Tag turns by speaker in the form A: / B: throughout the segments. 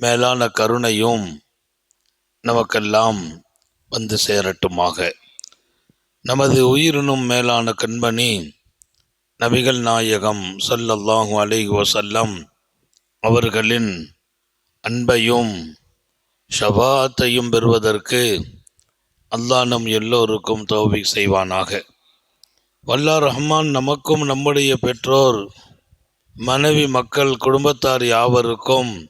A: மேலான கருணையும் நமக்கெல்லாம் வந்து சேரட்டுமாக. நமது உயிரினும் மேலான கண்மணி நபிகள் நாயகம் சல்லல்லாஹு அலைஹி வசல்லம் அவர்களின் அன்பையும் ஷபாத்தையும் பெறுவதற்கு அல்லாஹ் நம் எல்லோருக்கும் தௌபிக் செய்வானாக. வல்லா ரஹ்மான் நமக்கும் நம்முடைய பெற்றோர் மனைவி மக்கள் குடும்பத்தார் யாவருக்கும்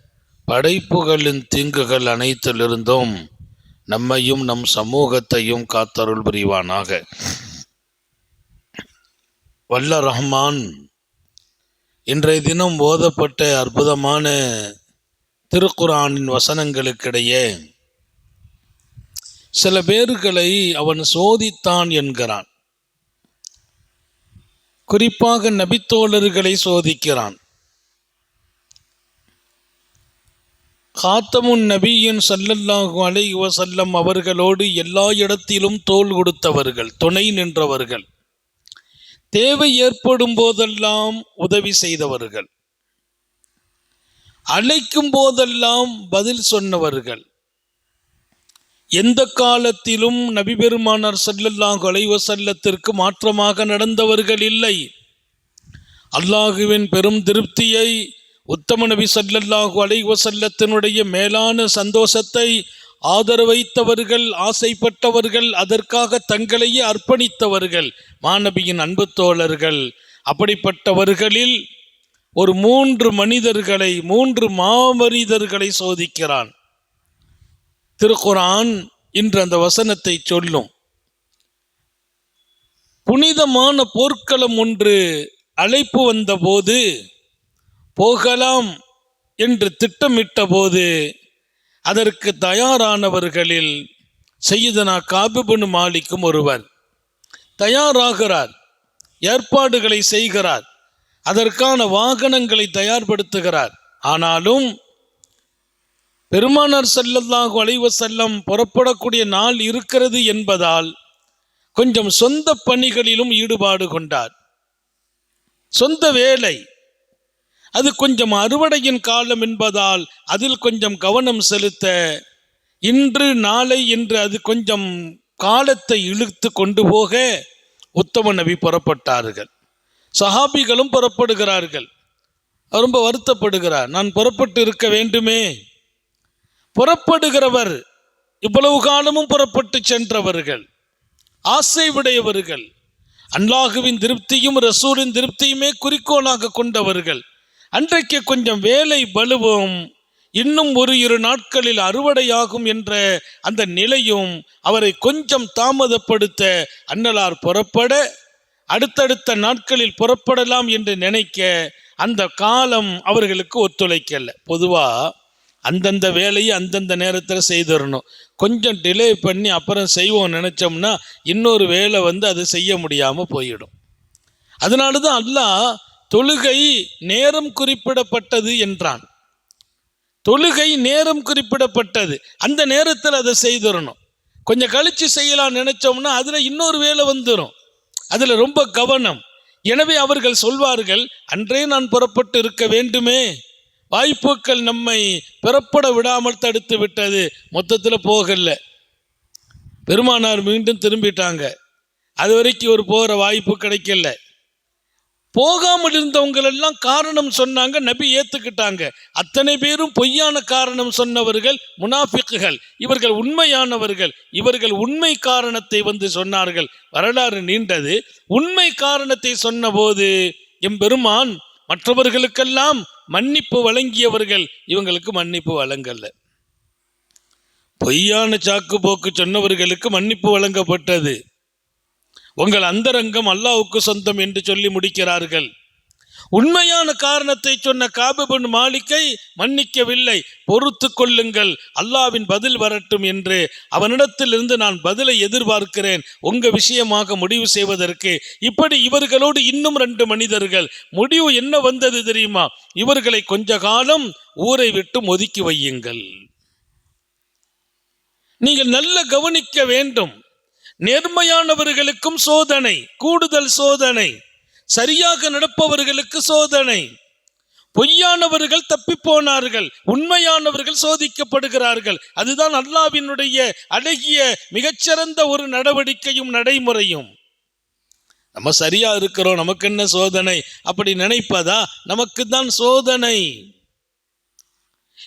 A: படைப்புகளின் தீங்குகள் அனைத்திலிருந்தும் நம்மையும் நம் சமூகத்தையும் காத்தருள் புரிவானாக. வல்ல ரஹ்மான் இன்றைய தினம் ஓதப்பட்ட அற்புதமான திருக்குரானின் வசனங்களுக்கிடையே சில பேர்களை அவன் சோதித்தான் என்கிறான். குறிப்பாக நபித்தோழர்களை சோதிக்கிறான். காத்தமுன் நபியின் சல்லல்லாஹு அலை வசல்லம் அவர்களோடு எல்லா இடத்திலும் தோள் கொடுத்தவர்கள் துணை நின்றவர்கள். தேவை ஏற்படும் போதெல்லாம் உதவி செய்தவர்கள். அழைக்கும் போதெல்லாம் பதில் சொன்னவர்கள். எந்த காலத்திலும் நபிபெருமானார் பெருமானார் அலைவசல்லத்திற்கு மாற்றமாக நடந்தவர்கள் இல்லை. அல்லாஹுவின் பெரும் திருப்தியை உத்தம நபி சல்லல்லாஹு அலைஹி மேலான சந்தோஷத்தை ஆதரவைத்தவர்கள் ஆசைப்பட்டவர்கள் அதற்காக தங்களையே அர்ப்பணித்தவர்கள் மாணவியின் அன்பு தோழர்கள். அப்படிப்பட்டவர்களில் ஒரு மூன்று மனிதர்களை மூன்று மாமனிதர்களை சோதிக்கிறான். திருக்குரான் இன்று அந்த வசனத்தை சொல்லும். புனிதமான போர்க்களம் ஒன்று அழைப்பு வந்தபோது போகலாம் என்று திட்டமிட்ட போது அதற்கு தயாரானவர்களில் செய்யுதனா காபிபனு மாலிக்கும் ஒருவர் தயாராகிறார் ஏற்பாடுகளை செய்கிறார் அதற்கான வாகனங்களை தயார்படுத்துகிறார். ஆனாலும் பெருமானார் ஸல்லல்லாஹு அலைவ செல்லம் புறப்படக்கூடிய நாள் இருக்கிறது என்பதால் கொஞ்சம் சொந்த பணிகளிலும் ஈடுபாடு கொண்டார். சொந்த வேலை அது கொஞ்சம் அறுவடையின் காலம் என்பதால் அதில் கொஞ்சம் கவனம் செலுத்த இன்று நாளை என்று அது கொஞ்சம் காலத்தை இழுத்து கொண்டு போக உத்தம நபி புறப்பட்டார்கள். சஹாபிகளும் புறப்படுகிறார்கள். ரொம்ப வருத்தப்படுகிறார். நான் புறப்பட்டு இருக்க வேண்டுமே. புறப்படுகிறவர் இவ்வளவு காலமும் புறப்பட்டு சென்றவர்கள் ஆசை உடையவர்கள் அல்லாஹுவின் திருப்தியும் ரசூலின் திருப்தியுமே குறிக்கோளாக கொண்டவர்கள். அன்றைக்கு கொஞ்சம் வேலை பலுவும் இன்னும் ஒரு இரு நாட்களில் அறுவடையாகும் என்ற அந்த நிலையும் அவரை கொஞ்சம் தாமதப்படுத்த அன்னலார் புறப்பட அடுத்தடுத்த நாட்களில் புறப்படலாம் என்று நினைக்க அந்த காலம் அவர்களுக்கு ஒத்துழைக்கல. பொதுவாக அந்தந்த வேலையை அந்தந்த நேரத்தில் செய்திடணும் கொஞ்சம் டிலே பண்ணி அப்புறம் செய்வோம் நினச்சோம்னா இன்னொரு வேலை வந்து அது செய்ய முடியாமல் போயிடும். அதனால தான் அல்லாஹ் தொழுகை நேரம் குறிப்பிடப்பட்டது என்றான். தொழுகை நேரம் குறிப்பிடப்பட்டது. அந்த நேரத்தில் அதை செய்திடணும். கொஞ்சம் கழித்து செய்யலாம் நினைச்சோம்னா அதில் இன்னொரு வேலை வந்துடும் அதில் ரொம்ப கவனம். எனவே அவர்கள் சொல்வார்கள் அன்றே நான் புறப்பட்டு இருக்க வேண்டுமே. வாய்ப்புகள் நம்மை பிறப்பட விடாமல் தடுத்து விட்டது. மொத்தத்தில் போகல. பெருமானார் மீண்டும் திரும்பிட்டாங்க. அது வரைக்கும் ஒரு போகிற வாய்ப்பு கிடைக்கல. போகாமல் இருந்தவங்களெல்லாம் காரணம் சொன்னாங்க நபி ஏற்றுக்கிட்டாங்க அத்தனை பேரும் பொய்யான காரணம் சொன்னவர்கள் முனாஃபிக்குகள். இவர்கள் உண்மையானவர்கள். இவர்கள் உண்மை காரணத்தை வந்து சொன்னார்கள். வரலாறு நீண்டது. உண்மை காரணத்தை சொன்னபோது எம்பெருமான் மற்றவர்களுக்கெல்லாம் மன்னிப்பு வழங்கியவர்கள். இவங்களுக்கு மன்னிப்பு வழங்கல. பொய்யான சாக்கு போக்கு சொன்னவர்களுக்கு மன்னிப்பு வழங்கப்பட்டது. உங்கள் அந்தரங்கம் அல்லாவுக்கு சொந்தம் என்று சொல்லி முடிக்கிறார்கள். உண்மையான காரணத்தை சொன்ன காபபின் மாளிகை மன்னிக்கவில்லை. பொறுத்து கொள்ளுங்கள். அல்லாவின் பதில் வரட்டும் என்று அவனிடத்திலிருந்து நான் பதிலை எதிர்பார்க்கிறேன். உங்க விஷயமாக முடிவு செய்வதற்கு. இப்படி இவர்களோடு இன்னும் ரெண்டு மனிதர்கள். முடிவு என்ன வந்தது தெரியுமா? இவர்களை கொஞ்ச காலம் ஊரை விட்டு ஒதுக்கி வையுங்கள். நீங்கள் நல்ல கவனிக்க வேண்டும். நேர்மையானவர்களுக்கும் சோதனை கூடுதல் சோதனை சரியாக நடப்பவர்களுக்கு சோதனை. பொய்யானவர்கள் தப்பி போனார்கள் உண்மையானவர்கள் சோதிக்கப்படுகிறார்கள். அதுதான் அல்லாவினுடைய அழகிய மிகச்சிறந்த ஒரு நடவடிக்கையும் நடைமுறையும். நம்ம சரியா இருக்கிறோம் நமக்கு என்ன சோதனை? அப்படி நினைப்பதா? நமக்கு தான் சோதனை.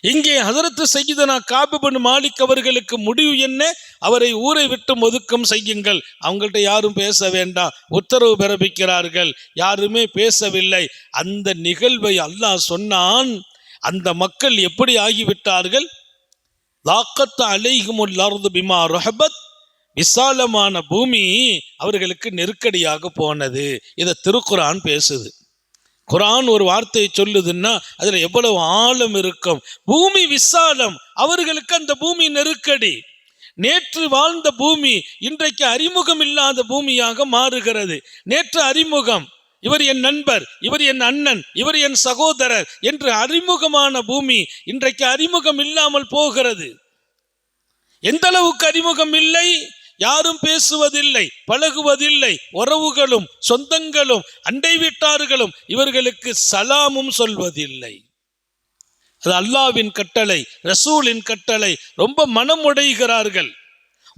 A: இங்கே ஹதரத்து செய்தனா காபிபன் மாலிக் அவர்களுக்கு முடிவு என்ன? அவரை ஊரை விட்டு ஒதுக்கம் செய்யுங்கள். அவங்கள்ட்ட யாரும் பேச வேண்டாம். உத்தரவு பிறப்பிக்கிறார்கள். யாருமே பேசவில்லை. அந்த நிகழ்வை அல்லாஹ் சொன்னான். அந்த மக்கள் எப்படி ஆகிவிட்டார்கள்? லாக்கத்த அலைகுமுல் அர்து பிமா ரொஹபத். விசாலமான பூமி அவர்களுக்கு நெருக்கடியாக போனது. இதை திருக்குறான் பேசுது. குரான் ஒரு வார்த்தையை சொல்லுதுன்னா அதுல எவ்வளவு ஆழம் இருக்கும். பூமி விசாலம். அவர்களுக்கு அந்த பூமி நெருக்கடி. நேற்று வாழ்ந்த பூமி இன்றைக்கு அறிமுகம் இல்லாத பூமியாக மாறுகிறது. நேற்று அறிமுகம். இவர் என் நண்பர் இவர் என் அண்ணன் இவர் என் சகோதரர் என்று அறிமுகமான பூமி இன்றைக்கு அறிமுகம் இல்லாமல் போகிறது. எந்த அளவுக்கு அறிமுகம் இல்லை? யாரும் பேசுவதில்லை பழகுவதில்லை. உறவுகளும் சொந்தங்களும் அண்டை வீட்டார்களும் இவர்களுக்கு சலாமும் சொல்வதில்லை. அது அல்லாவின் கட்டளை ரசூலின் கட்டளை. ரொம்ப மனம் உடைகிறார்கள்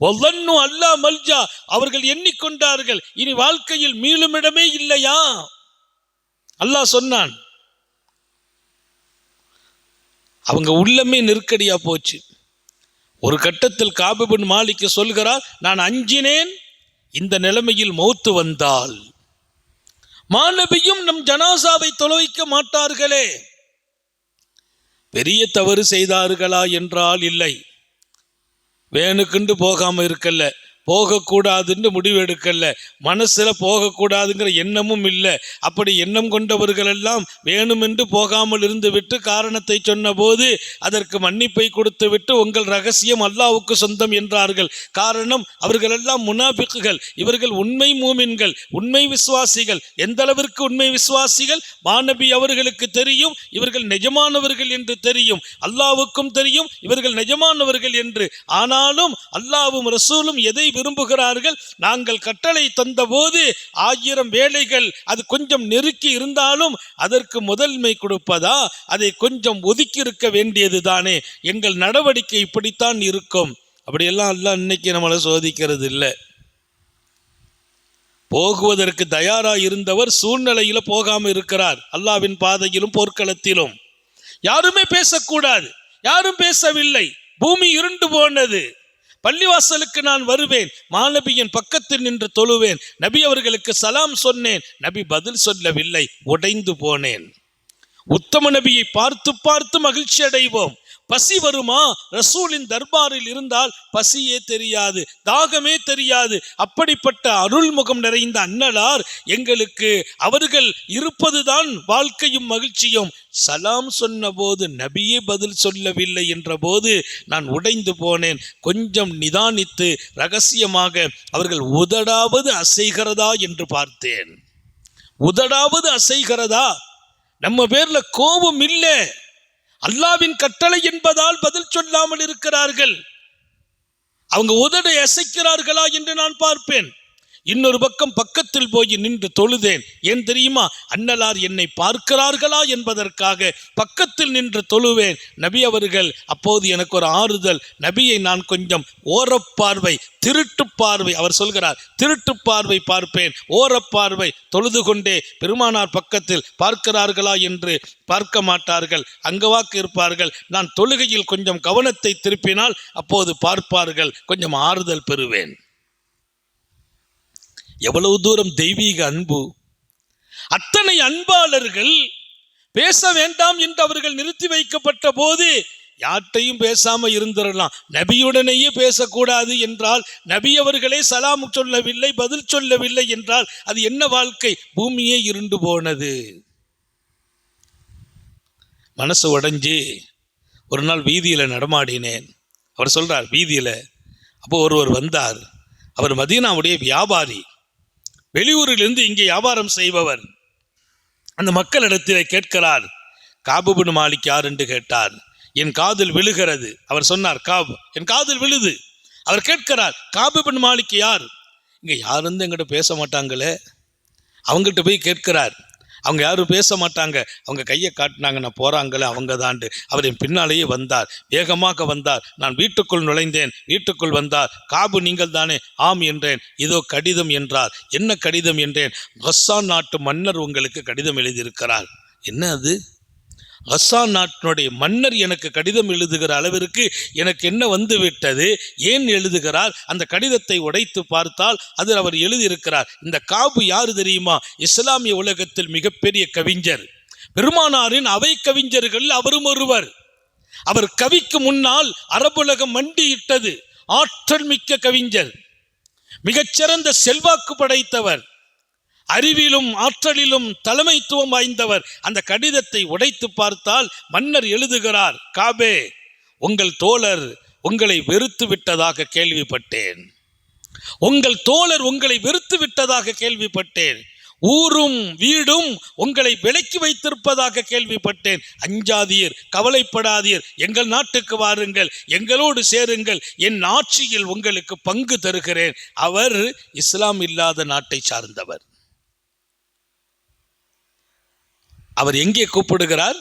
A: ஒவ்வொன்னு அல்லா மல்ஜா அவர்கள் எண்ணிக்கொண்டார்கள். இனி வாழ்க்கையில் மீளுமிடமே இல்லையா? அல்லாஹ் சொன்னான். அவங்க உள்ளமே நெருக்கடியா போச்சு. ஒரு கட்டத்தில் காபிபின் மாலிக்கு சொல்கிறார் நான் அஞ்சினேன் இந்த நிலைமையில் மௌத்து வந்தால். மாணவியும் நம் ஜனாசாவை தொலைக்க மாட்டார்களே. பெரிய தவறு செய்தார்களா என்றால் இல்லை. வேணுக்குண்டு போகாமல் இருக்கல்ல. போகக்கூடாதுன்னு முடிவு எடுக்கல போகக்கூடாதுங்கிற எண்ணமும் இல்லை. அப்படி எண்ணம் கொண்டவர்களெல்லாம் வேணுமென்று போகாமல் இருந்து விட்டு காரணத்தை சொன்னபோது அதற்கு மன்னிப்பை கொடுத்து விட்டு உங்கள் ரகசியம் அல்லாவுக்கு சொந்தம் என்றார்கள். காரணம் அவர்களெல்லாம் முனாபிக்குகள் இவர்கள் உண்மை மூமின்கள் உண்மை விசுவாசிகள். எந்த அளவிற்கு உண்மை விசுவாசிகள்? மாணவி அவர்களுக்கு தெரியும் இவர்கள் நிஜமானவர்கள் என்று தெரியும். அல்லாவுக்கும் தெரியும் இவர்கள் நிஜமானவர்கள் என்று. ஆனாலும் அல்லாவும் ரசூலும் எதை விரும்புகிறார்கள். நாங்கள் கட்டளை தந்தபோது ஆயிரம் வேலைகள் அது கொஞ்சம் நெருக்கி இருந்தாலும் அதற்கு முதன்மை கொடுப்பதா? அதை கொஞ்சம் ஒதுக்கி இருக்க வேண்டியது தானே. எங்கள் நடவடிக்கை இப்படித்தான் இருக்கும். அப்படியெல்லாம் அல்லாஹ் இன்னைக்கு நம்மளை சோதிக்கிறது இல்லை. போகுவதற்கு தயாராக இருந்தவர் சூழ்நிலையில போகாமல் இருக்கிறார். அல்லாவின் பாதையிலும் போர்க்களத்திலும். யாருமே பேசக்கூடாது. யாரும் பேசவில்லை. பூமி இருண்டு போனது. பள்ளிவாசலுக்கு நான் வருவேன். மாநபியின் பக்கத்தில் நின்று தொழுவேன். நபி அவர்களுக்கு சலாம் சொன்னேன். நபி பதில் சொல்லவில்லை. உடைந்து போனேன். உத்தம நபியை பார்த்து பார்த்து மகிழ்ச்சி அடைவோம் பசி வருமா? ரசூலின் தர்பாரில் இருந்தால் பசியே தெரியாது தாகமே தெரியாது. அப்படிப்பட்ட அருள்முகம் நிறைந்த அன்னலார் எங்களுக்கு அவர்கள் இருப்பதுதான் வாழ்க்கையும் மகிழ்ச்சியும். சலாம் சொன்னபோது நபியே பதில் சொல்லவில்லை என்ற போது நான் உடைந்து போனேன். கொஞ்சம் நிதானித்து ரகசியமாக அவர்கள் உதடாவது அசைகிறதா என்று பார்த்தேன். உதடாவது அசைகிறதா? நம்ம பேர்ல கோபம் இல்லை. அல்லாவின் கட்டளை என்பதால் பதில் சொல்லாமல் இருக்கிறார்கள். அவங்க உதடை அசைக்கிறார்களா என்று நான் பார்ப்பேன். இன்னொரு பக்கம் பக்கத்தில் போய் நின்று தொழுதேன். ஏன் தெரியுமா? அன்னலார் என்னை பார்க்கிறார்களா என்பதற்காக பக்கத்தில் நின்று தொழுவேன். நபி அவர்கள் அப்போது எனக்கு ஒரு ஆறுதல். நபியை நான் கொஞ்சம் ஓரப்பார்வை திருட்டு பார்வை அவர் சொல்கிறார் திருட்டு பார்வை பார்ப்பேன். ஓரப்பார்வை தொழுது கொண்டே பெருமானார் பக்கத்தில் பார்க்கிறார்களா என்று பார்க்க மாட்டார்கள். அங்கவாக்கு இருப்பார்கள். நான் தொழுகையில் கொஞ்சம் கவனத்தை திருப்பினால் அப்போது பார்ப்பார்கள். கொஞ்சம் ஆறுதல் பெறுவேன். எவ்வளவு தூரம் தெய்வீக அன்பு. அத்தனை அன்பாளர்கள் பேச வேண்டாம் என்று அவர்கள் நிறுத்தி வைக்கப்பட்ட போது யார்கிட்டையும் பேசாம இருந்துடலாம் நபியுடனேயே பேசக்கூடாது என்றால் நபி அவர்களே சலாம் சொல்லவில்லை பதில் சொல்லவில்லை என்றால் அது என்ன வாழ்க்கை? பூமியே இருண்டு போனது. மனசு உடைஞ்சு ஒரு நாள் வீதியில் நடமாடினேன். அவர் சொல்றார் வீதியில். அப்போ ஒருவர் வந்தார். அவர் மதீனாவுடைய வியாபாரி. வெளியூரிலிருந்து இங்கே வியாபாரம் செய்பவர். அந்த மக்களிடத்தில் கேட்கிறார் காபுபின் மாலிக் யார்? என்று கேட்டார். என் காதில் விழுகிறது. அவர் சொன்னார் காப் என் காதில் விழுது. அவர் கேட்கிறார் காபுபின் மாலிக் யார்? இங்கே யாருந்து எங்கிட்ட பேச மாட்டாங்களே? அவங்கள்ட்ட போய் கேட்கிறார் அவங்க யாரும் பேச மாட்டாங்க அவங்க கையை காட்டினாங்க நான் போகிறாங்களே அவங்க தாண்டு அவர் என் பின்னாலேயே வந்தார். வேகமாக வந்தார். நான் வீட்டுக்குள் நுழைந்தேன். வீட்டுக்குள் வந்தார். காபு நீங்கள் தானே ஆம் என்றேன். இதோ கடிதம் என்றார். என்ன கடிதம் என்றேன்? கஸ்ஸான் நாட்டு மன்னர் உங்களுக்கு கடிதம் எழுதியிருக்கிறார். என்ன அது? கஸ்ஸான் நாட்டினுடைய மன்னர் எனக்கு கடிதம் எழுதுகிற அளவிற்கு எனக்கு என்ன வந்து விட்டது ஏன் எழுதுகிறார்? அந்த கடிதத்தை உடைத்து பார்த்தால் அதில் அவர் எழுதியிருக்கிறார் இந்த காபு யாரு தெரியுமா? இஸ்லாமிய உலகத்தில் மிகப்பெரிய கவிஞர். பெருமானாரின் அவை கவிஞர்கள் அவரும் ஒருவர். அவர் கவிக்கு முன்னால் அரபுலகம் மண்டியிட்டது ஆற்றல் மிக்க கவிஞர். மிகச்சிறந்த செல்வாக்கு படைத்தவர். அறிவிலும் ஆற்றலிலும் தலைமைத்துவம் வாய்ந்தவர் அந்த கடிதத்தை உடைத்து பார்த்தால் மன்னர் எழுதுகிறார் காபே உங்கள் தோழர் உங்களை வெறுத்து விட்டதாக கேள்விப்பட்டேன். உங்கள் தோழர் உங்களை வெறுத்து விட்டதாக கேள்விப்பட்டேன். ஊரும் வீடும் உங்களை விலக்கி வைத்திருப்பதாக கேள்விப்பட்டேன். அஞ்சாதீர் கவலைப்படாதீர் எங்கள் நாட்டுக்கு வாருங்கள் எங்களோடு சேருங்கள் என் ஆட்சியில் உங்களுக்கு பங்கு தருகிறேன். அவர் இஸ்லாம் இல்லாத நாட்டை சார்ந்தவர். அவர் எங்கே கூப்பிடுகிறார்?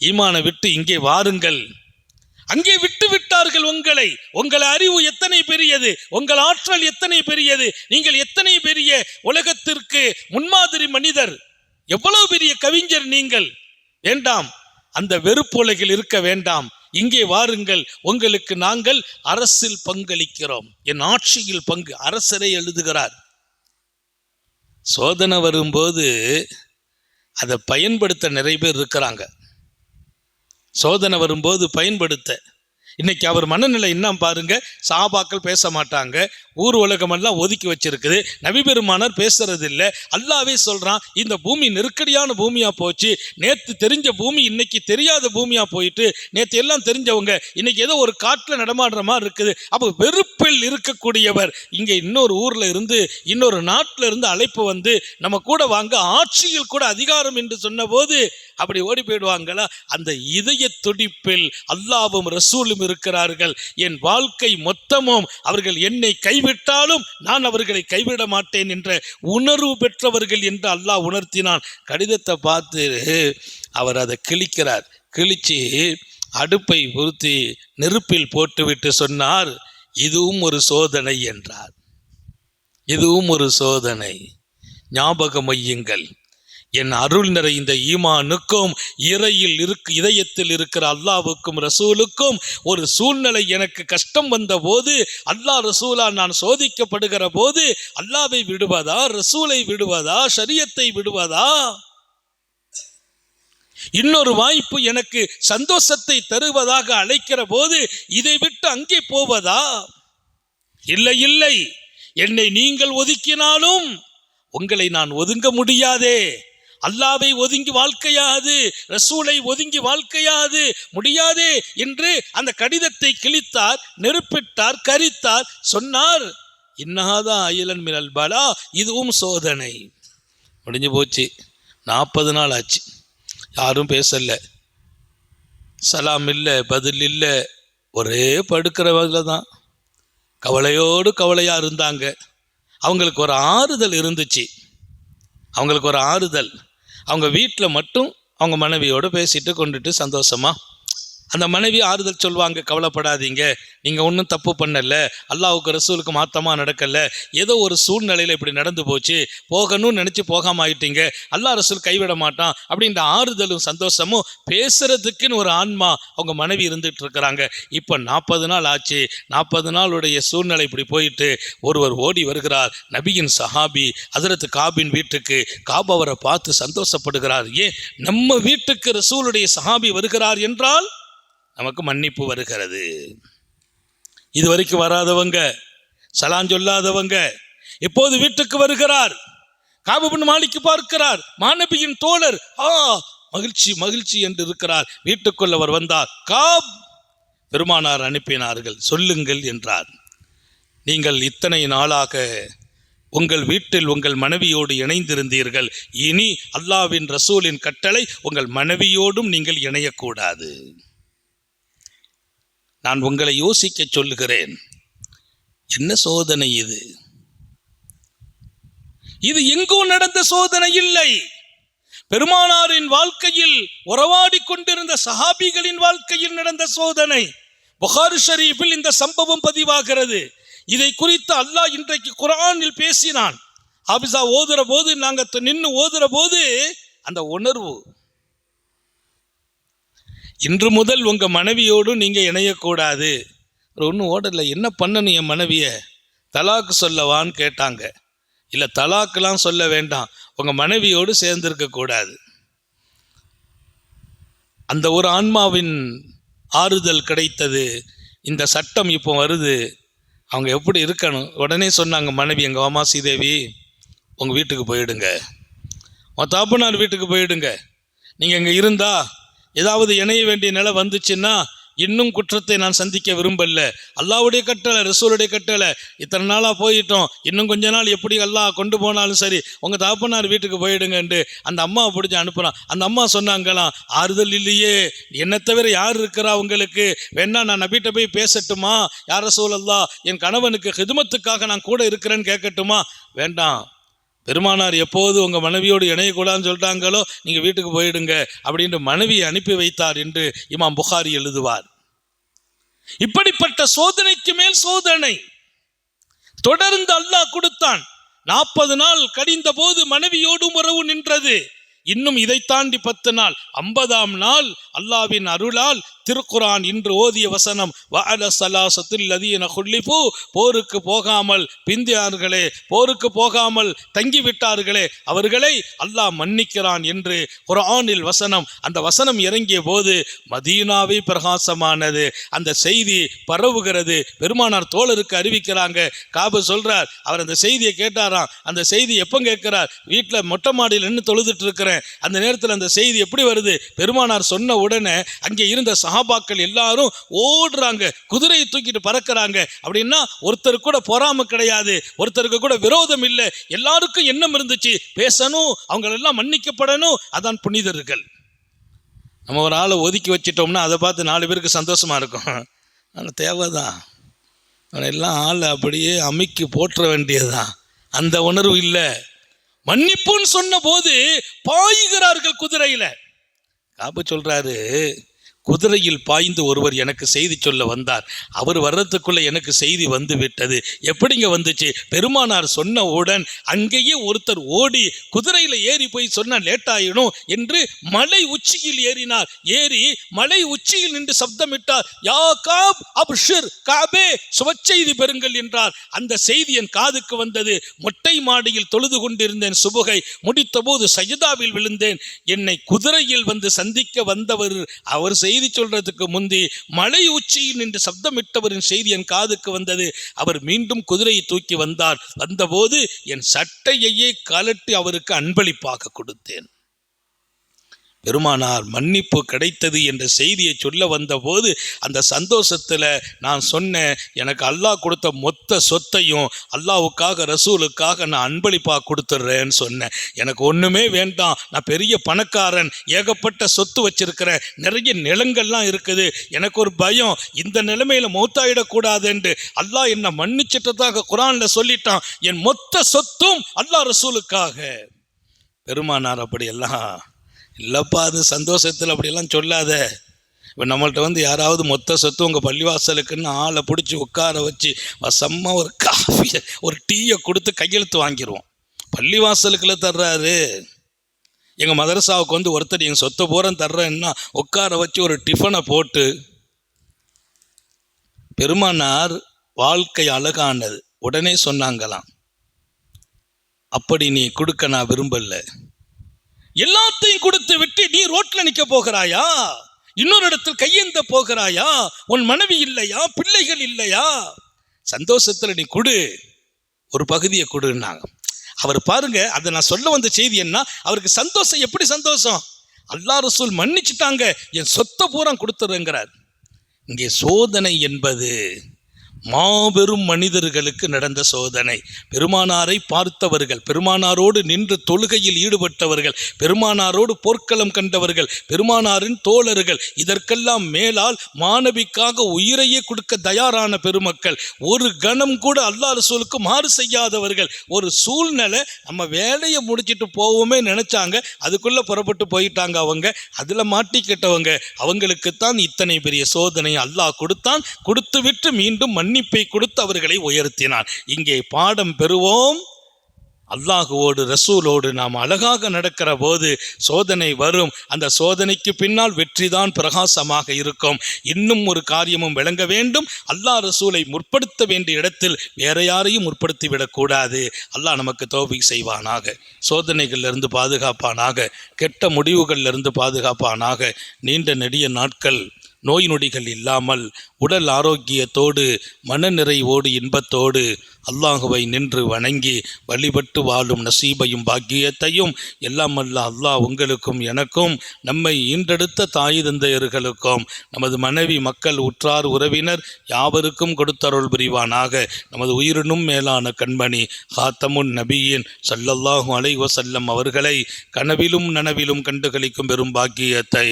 A: ஈமானை விட்டு இங்கே வாருங்கள். அங்கே விட்டு விட்டார்கள் உங்களை. உங்கள் அறிவு எத்தனை பெரியது? உங்கள் ஆற்றல் எத்தனை பெரியது? நீங்கள் எத்தனை பெரிய உலகத்திற்கு முன்மாதிரி மனிதர்? எவ்வளவு பெரிய கவிஞர் நீங்கள்? வேண்டாம். அந்த வெறுப்பு உலகில் இருக்க வேண்டாம். இங்கே வாருங்கள். உங்களுக்கு நாங்கள் அரசில் பங்களிக்கிறோம். என் ஆட்சியில் பங்கு அரசரை எழுதுகிறார். சோதனை வரும்போது அதை பயன்படுத்த நிறைய பேர் இருக்கிறாங்க. சோதனை வரும்போது பயன்படுத்த இன்னைக்கு அவர் மனநிலை என்ன பாருங்க சாபாக்கள் பேச மாட்டாங்க ஊர் உலகமெல்லாம் ஒதுக்கி வச்சிருக்குது நபிபெருமானார் பேசுறது இல்லை அல்லாவே சொல்றான் இந்த பூமி நெருக்கடியான பூமியா போச்சு நேத்து தெரிஞ்ச பூமி இன்னைக்கு தெரியாத பூமியா போயிட்டு நேத்து எல்லாம் தெரிஞ்சவங்க இன்னைக்கு ஏதோ ஒரு காட்டில் நடமாடுற மாதிரி இருக்குது அப்போ வெறுப்பில் இருக்கக்கூடியவர் இங்கே இன்னொரு ஊர்ல இருந்து இன்னொரு நாட்டில இருந்து அழைப்பு வந்து நம்ம கூட வாங்க ஆட்சியில் கூட அதிகாரம் என்று சொன்னபோது அப்படி ஓடி போயிடுவாங்களா? அந்த இதய துடிப்பில் அல்லாவும் ரசூலும் இருக்கிறார்கள் என் வாழ்க்கை மொத்தமும் அவர்கள் என்னை கைவிட்டாலும் நான் அவர்களை கைவிட மாட்டேன் என்ற உணர்வு பெற்றவர்கள் என்று அல்லாஹ் உணர்த்தினான். கடிதத்தை பார்த்து அவர் அதை கிழிக்கிறார். கிழிச்சு அடுப்பை பொருத்தி நெருப்பில் போட்டுவிட்டு சொன்னார் இதுவும் ஒரு சோதனை என்றார். இதுவும் ஒரு சோதனை. ஞாபகம் ஐயுங்கள் என் அருள் நிறைந்த ஈமானுக்கும் இறையில் இருக்கு இதயத்தில் இருக்கிற அல்லாவுக்கும் ரசூலுக்கும் ஒரு சூழ்நிலை எனக்கு கஷ்டம் வந்த போது அல்லாஹ் ரசூலா நான் சோதிக்கப்படுகிற போது அல்லாவை விடுவதா ரசூலை விடுவதா ஷரியத்தை விடுவதா? இன்னொரு வாய்ப்பு எனக்கு சந்தோஷத்தை தருவதாக அழைக்கிற போது இதை விட்டு அங்கே போவதா? இல்லை இல்லை. என்னை நீங்கள் ஒதுக்கினாலும் உங்களை நான் ஒதுங்க முடியாதே. அல்லாவை ஒதுங்கி வாழ்க்கையாது ரசூலை ஒதுங்கி வாழ்க்கையாது முடியாது என்று அந்த கடிதத்தை கிழித்தார் நெருப்பிட்டார் கரித்தார் சொன்னார். இன்னாதா அயலன் மினல் பலா இதுவும் சோதனை. முடிஞ்சு போச்சு. நாற்பது நாள் ஆச்சு. யாரும் பேசல. சலாம் இல்லை பதில் இல்லை. ஒரே படுக்கிறவங்கள தான். கவலையோடு கவலையாக இருந்தாங்க. அவங்களுக்கு ஒரு ஆறுதல் இருந்துச்சு. அவங்களுக்கு ஒரு ஆறுதல். அவங்க வீட்டில் மட்டும் அவங்க மனைவியோடு பேசிட்டு கொண்டுட்டு சந்தோஷமாக அந்த மனைவி ஆறுதல் சொல்லுவாங்க கவலைப்படாதீங்க. நீங்கள் ஒன்றும் தப்பு பண்ணல. அல்லாவுக்கு ரசூலுக்கு மாத்தமாக நடக்கல. ஏதோ ஒரு சூழ்நிலையில் இப்படி நடந்து போச்சு. போகணும்னு நினச்சி போகாம ஆயிட்டீங்க. அல்லாஹ் ரசூல் கைவிட மாட்டான். அப்படின்ற ஆறுதலும் சந்தோஷமும் பேசுறதுக்குன்னு ஒரு ஆன்மா அவங்க மனைவி இருந்துகிட்டு இருக்கிறாங்க. இப்போ நாற்பது நாள் ஆச்சு. நாற்பது நாளுடைய சூழ்நிலை இப்படி போயிட்டு ஒருவர் ஓடி வருகிறார். நபியின் சஹாபி அதிரத்து காபின் வீட்டுக்கு காபவரை பார்த்து சந்தோஷப்படுகிறார். ஏன் நம்ம வீட்டுக்கு ரசூலுடைய சஹாபி வருகிறார் என்றால் நமக்கு மன்னிப்பு வருகிறது. இது வரைக்கும் வராதவங்க சலான் சொல்லாதவங்க எப்போது வீட்டுக்கு வருகிறார்? காபுபின் மாலிக்கு பார்க்கிறார். மாணவியின் தோழர் ஆ மகிழ்ச்சி மகிழ்ச்சி என்று இருக்கிறார். வீட்டுக்குள் அவர் வந்தார். காப் பெருமானார் அனுப்பினார்கள். சொல்லுங்கள் என்றார். நீங்கள் இத்தனை நாளாக உங்கள் வீட்டில் உங்கள் மனைவியோடு இணைந்திருந்தீர்கள். இனி அல்லாவின் ரசூலின் கட்டளை உங்கள் மனைவியோடும் நீங்கள் இணையக்கூடாது. நான் உங்களை யோசிக்க சொல்லுகிறேன். என்ன சோதனை இது? இது எங்கும் நடந்த சோதனை இல்லை. பெருமானாரின் வாழ்க்கையில் உறவாடி கொண்டிருந்த சஹாபிகளின் வாழ்க்கையில் நடந்த சோதனை. புகார் ஷரீஃபில் இந்த சம்பவம் பதிவாகிறது. இதை குறித்து அல்லாஹ் இன்றைக்கு குரானில் பேசினான். ஹாபிசா ஓதுற போது நாங்கள் நின்று ஓதுற போது அந்த உணர்வு இன்று முதல் உங்கள் மனைவியோடு நீங்கள் இணையக்கூடாது. ஒன்றும் ஓடலை. என்ன பண்ணணும் என் மனைவியை? தலாக்கு சொல்லவான்னு கேட்டாங்க. இல்லை தலாக்கெலாம் சொல்ல வேண்டாம். உங்கள் மனைவியோடு சேர்ந்திருக்கக்கூடாது அந்த ஒரு ஆன்மாவின் ஆறுதல் கிடைத்தது. இந்த சட்டம் இப்போ வருது. அவங்க எப்படி இருக்கணும்? உடனே சொன்னாங்க மனைவி எங்கள் அம்மா சீதேவி உங்கள் வீட்டுக்கு போயிடுங்க. உன் தாப்பனார் வீட்டுக்கு போயிடுங்க. நீங்கள் இங்கே இருந்தா ஏதாவது இணைய வேண்டிய நிலை வந்துச்சுன்னா இன்னும் குற்றத்தை நான் சந்திக்க விரும்பல. அல்லாவுடைய கட்டளை ரசூலுடைய கட்டளை. இத்தனை நாளாக போயிட்டோம். இன்னும் கொஞ்ச நாள் எப்படி எல்லாம் கொண்டு போனாலும் சரி உங்கள் தாப்பனார் வீட்டுக்கு போயிடுங்கன்ட்டு அந்த அம்மாவை பிடிச்சி அனுப்புகிறான் அந்த அம்மா சொன்னாங்களாம் ஆறுதல் இல்லையே. என்னை தவிர யார் இருக்கிறா உங்களுக்கு? வேணா நான் நபிட்ட போய் பேசட்டுமா? யார சூழல்லா என் கணவனுக்கு ஹிதுமத்துக்காக நான் கூட இருக்கிறேன்னு கேட்கட்டுமா? வேண்டாம். பெருமானார் எப்போது உங்கள் மனைவியோடு இணையக்கூடாதுன்னு சொல்லிட்டாங்களோ நீங்கள் வீட்டுக்கு போயிடுங்க அப்படின்ட்டு மனைவியை அனுப்பி வைத்தார் என்று இமாம் புகாரி எழுதுவார். இப்படிப்பட்ட சோதனைக்கு மேல் சோதனை. தொடர்ந்து அல்லாஹ் கொடுத்தான். நாற்பது நாள் கடிந்த போது மனைவியோடும் உறவு நின்றது. இன்னும் இதை தாண்டி பத்து நாள். ஐம்பதாம் நாள் அல்லாவின் அருளால் திருக்குரான் இன்று ஓதிய வசனம் வாழ சலாசத்தில் லதீன குள்ளிப்பு போருக்கு போகாமல் பிந்தியார்களே போருக்கு போகாமல் தங்கிவிட்டார்களே அவர்களை அல்லாஹ் மன்னிக்கிறான் என்று குரானில் வசனம். அந்த வசனம் இறங்கிய போது மதீனாவே பிரகாசமானது. அந்த செய்தி பரவுகிறது. பெருமானார் தோழருக்கு அறிவிக்கிறாங்க. காபு சொல்றார் அவர் அந்த செய்தியை கேட்டாராம். அந்த செய்தி எப்போ கேட்கிறார்? வீட்டில் மொட்டை மாடியில் நின்று தொழுதுட்டு இருக்கிறேன். அந்த நேரத்தில் அந்த செய்தி எப்படி வருது? பெருமானார் சொன்ன உடனே அங்கே இருந்த சஹாபாக்கள் எல்லாரும் ஓடுறாங்க குதிரையை தூக்கிட்டு பறக்கிறாங்க. அப்படின்னா ஒருத்தர் கூட பொறாம கிடையாது ஒருத்தருக்கு கூட விரோதம் இல்லை. எல்லாருக்கும் எண்ணம் இருந்துச்சு பேசணும் அவங்களெல்லாம் மன்னிக்கப்படணும் அதான் புனிதர்கள். நம்ம ஒரு ஆளை ஒதுக்கி வச்சிட்டோம்னா அதை பார்த்து நாலு பேருக்கு சந்தோஷமாக இருக்கும். ஆனால் தேவைதான். எல்லாம் ஆளை அப்படியே அமைக்கி போற்ற வேண்டியதுதான். அந்த உணர்வு இல்லை. மன்னிப்புன்னு சொன்ன போது பாய்கிறார்கள் குதிரையில். அப்போ சொல்கிறாரு குதிரையில் பாய்ந்து ஒருவர் எனக்கு செய்தி சொல்ல வந்தார். அவர் வர்றதுக்குள்ள எனக்கு செய்தி வந்து விட்டது எப்படிங்க வந்துச்சு? பெருமானார் சொன்னவுடன் அங்கேயே ஒருத்தர் ஓடி குதிரையில் ஏறி போய் சொன்னால் லேட் ஆயிடும் என்று மலை உச்சியில் ஏறினார். ஏறி மலை உச்சியில் நின்று சப்தமிட்டார். யா காப் அப்ஷிர் காபே சுபச்செய்தி பெறுங்கள் என்றார். அந்த செய்தி என் காதுக்கு வந்தது. மொட்டை மாடியில் தொழுது கொண்டிருந்தேன் சுபுகை. முடித்தபோது சஜிதாவில் விழுந்தேன். என்னை குதிரையில் வந்து சந்திக்க வந்தவர் அவர் செய்தி சொல்றதுக்கு முந்தி மலை உச்சியில் நின்று சப்தமிட்டவரின் செய்தி என் காதுக்கு வந்தது. அவர் மீண்டும் குதிரையை தூக்கி வந்தார். வந்தபோது என் சட்டையையே கலட்டி அவருக்கு அன்பளிப்பாக கொடுத்தேன். பெருமானார் மன்னிப்பு கிடைத்தது என்ற செய்தியை சொல்ல வந்தபோது அந்த சந்தோஷத்தில் நான் சொன்னேன் எனக்கு அல்லாஹ் கொடுத்த மொத்த சொத்தையும் அல்லாவுக்காக ரசூலுக்காக நான் அன்பளிப்பாக கொடுத்துட்றேன்னு சொன்னேன். எனக்கு ஒன்றுமே வேண்டாம் நான் பெரிய பணக்காரன் ஏகப்பட்ட சொத்து வச்சிருக்கிறேன் நிறைய நிலங்கள்லாம் இருக்குது எனக்கு ஒரு பயம் இந்த நிலைமையில் மௌத்தாயிடக்கூடாதுன்ட்டு அல்லாஹ் என்னை மன்னிச்சிட்டதாக குரானில் சொல்லிட்டான் என் மொத்த சொத்தும் அல்லாஹ் ரசூலுக்காக. பெருமானார் அப்படியெல்லாம் இல்லைப்பா அது சந்தோஷத்தில் அப்படியெல்லாம் சொல்லாத. இப்போ நம்மள்ட்ட வந்து யாராவது மொத்த சொத்து உங்கள் பள்ளிவாசலுக்குன்னு ஆளை பிடிச்சி உட்கார வச்சு வசமாக ஒரு காஃபியை ஒரு டீயை கொடுத்து கையெழுத்து வாங்கிடுவோம் பள்ளிவாசலுக்குள்ள தர்றாரு. எங்கள் மதரசாவுக்கு வந்து ஒருத்தர் எங்கள் சொத்தை பூரம் தர்றேன்னா உட்கார வச்சு ஒரு டிஃபனை போட்டு. பெருமானார் வாழ்க்கை அழகானது. உடனே சொன்னாங்களாம் அப்படி நீ கொடுக்க நான் விரும்பலை. எல்லாத்தையும் கொடுத்து விட்டு நீ ரோட்ல நிக்க போகிறாயா? இன்னொரு இடத்தில் கையெந்த போகிறாயா? உன் மனைவி இல்லையா? பிள்ளைகள் இல்லையா? சந்தோஷத்துல நீ கொடு. ஒரு பகுதியை கொடுன்னாங்க. அவர் பாருங்க அதை நான் சொல்ல வந்த செய்தி என்ன? அவருக்கு சந்தோஷம் எப்படி சந்தோஷம்? அல்லா ரசூல் மன்னிச்சிட்டாங்க. என் சொத்தை பூரா கொடுத்துருங்கிறார் இங்கே சோதனை என்பது மாபெரும் மனிதர்களுக்கு நடந்த சோதனை. பெருமானாரை பார்த்தவர்கள் பெருமானாரோடு நின்று தொழுகையில் ஈடுபட்டவர்கள் பெருமானாரோடு போர்க்களம் கண்டவர்கள் பெருமானாரின் தோழர்கள் இதற்கெல்லாம் மேலால் மாணவிக்காக உயிரையே கொடுக்க தயாரான பெருமக்கள் ஒரு கணம் கூட அல்லாஹ் ரசூலுக்கு மாறு செய்யாதவர்கள். ஒரு சூழ்நிலை நம்ம வேலையை முடிச்சிட்டு போவோமே நினைச்சாங்க அதுக்குள்ளே புறப்பட்டு போயிட்டாங்க அவங்க அதில் மாட்டிக்கிட்டவங்க. அவங்களுக்குத்தான் இத்தனை பெரிய சோதனை அல்லாஹ் கொடுத்தான். கொடுத்து விட்டு மீண்டும் மன்னிப்பை கொடுத்து அவர்களை உயர்த்தினார். இங்கே பாடம் பெறுவோம். அல்லாஹுவோடு ரசூலோடு நாம் அழகாக நடக்கிற போது சோதனை வரும். அந்த சோதனைக்கு பின்னால் வெற்றிதான் பிரகாசமாக இருக்கும். இன்னும் ஒரு காரியமும் விளங்க வேண்டும். அல்லாஹ் ரசூலை முற்படுத்த வேண்டிய இடத்தில் வேற யாரையும் முற்படுத்திவிடக்கூடாது அல்லாஹ் நமக்கு தோபி செய்வானாக. சோதனைகளிலிருந்து பாதுகாப்பானாக. கெட்ட முடிவுகளிலிருந்து பாதுகாப்பானாக. நீண்ட நெடிய நாட்கள் நோய் நொடிகள் இல்லாமல் உடல் ஆரோக்கியத்தோடு மனநிறைவோடு இன்பத்தோடு அல்லாஹுவை நின்று வணங்கி வழிபட்டு வாழும் நசீபையும் பாக்கியத்தையும் எல்லாம் அல்ல அல்லாஹ் உங்களுக்கும் எனக்கும் நம்மை ஈன்றெடுத்த தாய் தந்தையர்களுக்கும் நமது மனைவி மக்கள் உற்றார் உறவினர் யாவருக்கும் கொடுத்தருள் புரிவானாக. நமது உயிரினும் மேலான கண்மணி ஹாத்தமுன் நபியின் சல்லல்லாஹு அலைஹி வஸல்லம் அவர்களை கனவிலும் நனவிலும் கண்டுகளிக்கும் பெரும் பாக்கியத்தை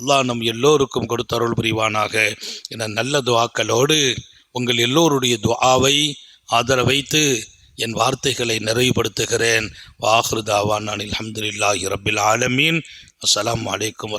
A: அல்லாஹ் நம் எல்லோருக்கும் கொடுத்தருள் புரிவானாக. என நல்ல துவாக்களோடு உங்கள் எல்லோருடைய துவாவை ஆதரவைத்து என் வார்த்தைகளை நிறைவுபடுத்துகிறேன். வாஹ்ருதாவான் அனில் அஹமதுல்லாஹி ரபில் ஆலமீன். அஸ்லாம் வலைக்கம்